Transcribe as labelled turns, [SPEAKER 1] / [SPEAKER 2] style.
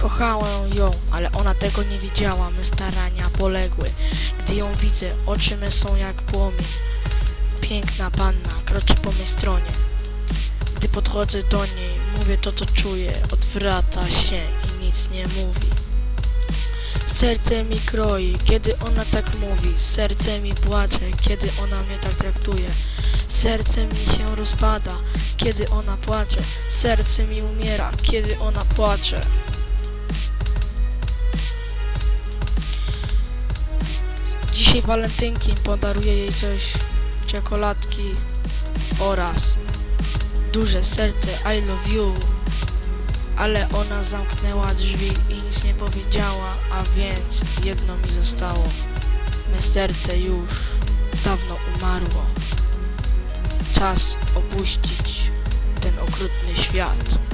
[SPEAKER 1] Kochałem ją, ale ona tego nie widziała, me starania poległy. Gdy ją widzę, oczy me są jak płomień. Piękna panna kroczy po mej stronie. Gdy podchodzę do niej, mówię to co czuję, odwraca się i nic nie mówi. Serce mi kroi, kiedy ona tak mówi, serce mi płacze, kiedy ona mnie tak traktuje. Serce mi się rozpada, kiedy ona płacze, serce mi umiera, kiedy ona płacze. Dzisiaj walentynki podaruję jej coś, czekoladki oraz duże serce I love you. Ale ona zamknęła drzwi i nic nie powiedziała, a więc jedno mi zostało. Me serce już dawno umarło. Czas opuścić ten okrutny świat.